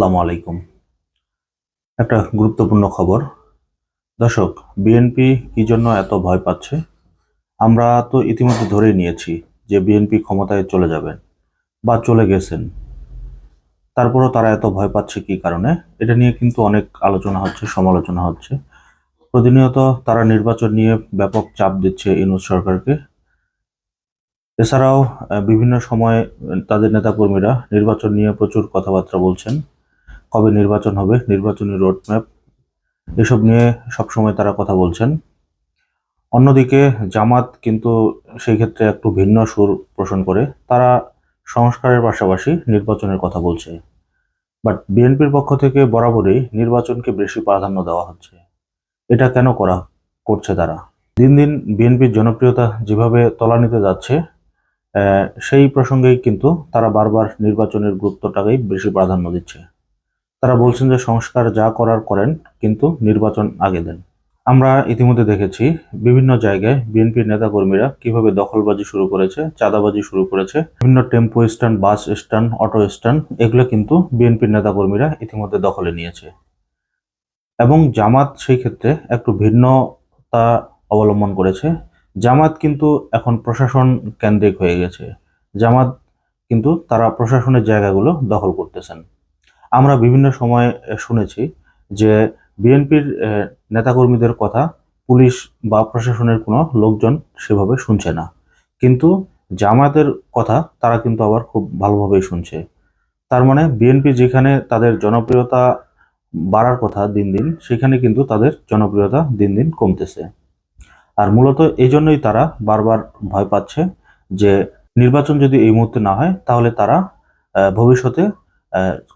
আসসালামু আলাইকুম। একটা গুরুত্বপূর্ণ খবর। দর্শক বিএনপি কি জন্য এত ভয় পাচ্ছে? আমরা তো ইতিমধ্যে ধরেই নিয়েছি যে বিএনপি ক্ষমতায় চলে যাবেন বা চলে গেছেন। তারপরও তারা এত ভয় পাচ্ছে কি কারণে? এটা নিয়ে কিন্তু অনেক আলোচনা হচ্ছে, সমালোচনা হচ্ছে। প্রতিনিয়ত তারা নির্বাচন নিয়ে ব্যাপক চাপ দিচ্ছে ইউনুস সরকারকে। এছাড়াও বিভিন্ন সময়ে তাদের নেতাকর্মীরা নির্বাচন নিয়ে প্রচুর কথাবার্তা বলছেন। কবে নির্বাচন হবে, নির্বাচনী রোডম্যাপ এসব নিয়ে সবসময় তারা কথা বলছেন। অন্যদিকে জামাত কিন্তু সেই ক্ষেত্রে একটু ভিন্ন সুর পোষণ করে। তারা সংস্কারের পাশাপাশি নির্বাচনের কথা বলছে। বাট বিএনপির পক্ষ থেকে বরাবরই নির্বাচনকে বেশি প্রাধান্য দেওয়া হচ্ছে। এটা কেন করা করছে তারা? দিন দিন বিএনপির জনপ্রিয়তা যেভাবে তলানিতে যাচ্ছে সেই প্রসঙ্গেই কিন্তু তারা বারবার নির্বাচনের গুরুত্বটাকেই বেশি প্রাধান্য দিচ্ছে। তারা বলছেন যে সংস্কার যা করার করেন, কিন্তু নির্বাচন আগে দেন। আমরা ইতিমধ্যে দেখেছি বিভিন্ন জায়গায় বিএনপির নেতাকর্মীরা কীভাবে দখলবাজি শুরু করেছে, চাঁদাবাজি শুরু করেছে, বিভিন্ন tempo stand, bus stand, auto stand, এগুলো কিন্তু বিএনপির নেতাকর্মীরা ইতিমধ্যে দখলে নিয়েছে। এবং জামাত সেই ক্ষেত্রে একটু ভিন্নতা অবলম্বন করেছে। জামাত কিন্তু এখন প্রশাসন কেন্দ্রিক হয়ে গেছে। জামাত কিন্তু তারা প্রশাসনের জায়গাগুলো দখল করতেছেন। আমরা বিভিন্ন সময় শুনেছি যে বিএনপির নেতাকর্মীদের কথা পুলিশ বা প্রশাসনের কোনো লোকজন সেভাবে শুনছে না। কিন্তু জামায়াতের কথা তারা কিন্তু আবার খুব ভালোভাবেই শুনছে। তার মানে বিএনপি যেখানে তাদের জনপ্রিয়তা বাড়ার কথা দিন দিন, সেখানে কিন্তু তাদের জনপ্রিয়তা দিন দিন কমতেছে। আর মূলত এই জন্যই তারা বারবার ভয় পাচ্ছে যে নির্বাচন যদি এই মুহূর্তে না হয়, তাহলে তারা ভবিষ্যতে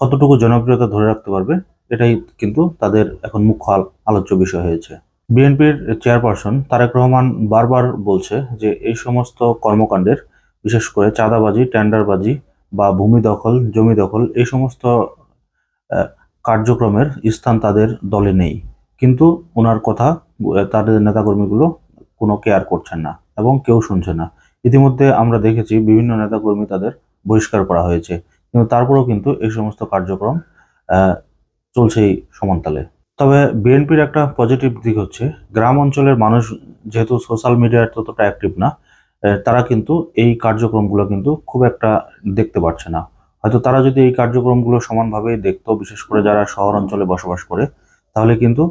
কতটুকু জনপ্রিয়তা ধরে রাখতে পারবে, এটাই কিন্তু তাদের এখন মুখ্য আলোচ্য বিষয় হয়েছে। বিএনপির চেয়ারপারসন তারেক রহমান বারবার বলছে যে এই সমস্ত কর্মকাণ্ডের, বিশেষ করে চাঁদাবাজি, টেন্ডারবাজি বা ভূমি দখল, জমি দখল, এই সমস্ত কার্যক্রমের স্থান তাদের দলে নেই। কিন্তু ওনার কথা তাদের নেতাকর্মীগুলো কোনো কেয়ার করছেন না এবং কেউ শুনছে না। ইতিমধ্যে আমরা দেখেছি বিভিন্ন নেতাকর্মী তাদের বহিষ্কার করা হয়েছে। কিন্তু তারপরেও কিন্তু এই সমস্ত কার্যক্রম চলছেই সমানতালে। তবে বিএনপির একটা পজিটিভ দিক হচ্ছে, গ্রাম অঞ্চলের মানুষ যেহেতু সোশ্যাল মিডিয়ার ততটা অ্যাক্টিভ না তারা কিন্তু এই কার্যক্রমগুলো কিন্তু খুব একটা দেখতে পাচ্ছে না। হয়তো তারা যদি এই কার্যক্রমগুলো সমানভাবেই দেখতো, বিশেষ করে যারা শহর অঞ্চলে বসবাস করে, তাহলে কিন্তু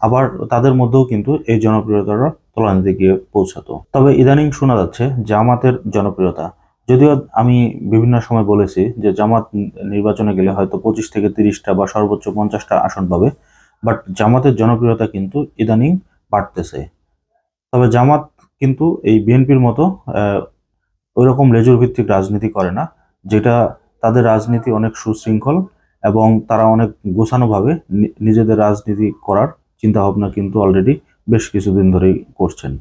আবার তাদের মধ্যেও কিন্তু এই জনপ্রিয়তাটা তলানিতে গিয়ে পৌঁছাতো। তবে ইদানিং শোনা যাচ্ছে জামাতের জনপ্রিয়তা। যদিও আমি বিভিন্ন সময় বলেছি যে জামাত নির্বাচনে গেলে হয়তো পঁচিশ থেকে তিরিশটা বা সর্বোচ্চ পঞ্চাশটা আসন পাবে বাট জামাতের জনপ্রিয়তা কিন্তু ইদানিং বাড়তেছে। তবে জামাত কিন্তু এই বিএনপির মতো ওই রকম লেজুর ভিত্তিক রাজনীতি করে না, যেটা তাদের রাজনীতি অনেক সুশৃঙ্খল এবং তারা অনেক গোছানোভাবে নিজেদের রাজনীতি করার চিন্তা ভাবনা কিন্তু অলরেডি বেশ কিছুদিন ধরেই করছেন।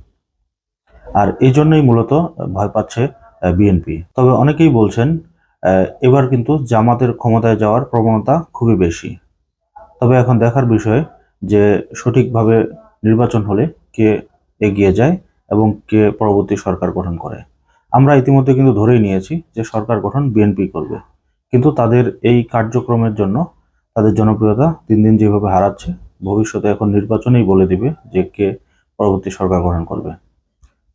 আর এই জন্যই মূলত ভয় পাচ্ছে বিএনপি তবে অনেকেই বলছেন এবার কিন্তু জামাতের ক্ষমতায় যাওয়ার প্রবণতা খুবই বেশি। তবে এখন দেখার বিষয় যে সঠিকভাবে নির্বাচন হলে কে এগিয়ে যায় এবং কে পরবর্তী সরকার গঠন করে। আমরা ইতিমধ্যে কিন্তু ধরেই নিয়েছি যে সরকার গঠন বিএনপি করবে। কিন্তু তাদের এই কার্যক্রমের জন্য তাদের জনপ্রিয়তা দিন দিন যেভাবে হারাচ্ছে, ভবিষ্যতে এখন নির্বাচনেই বলে দিবে যে কে পরবর্তী সরকার গঠন করবে।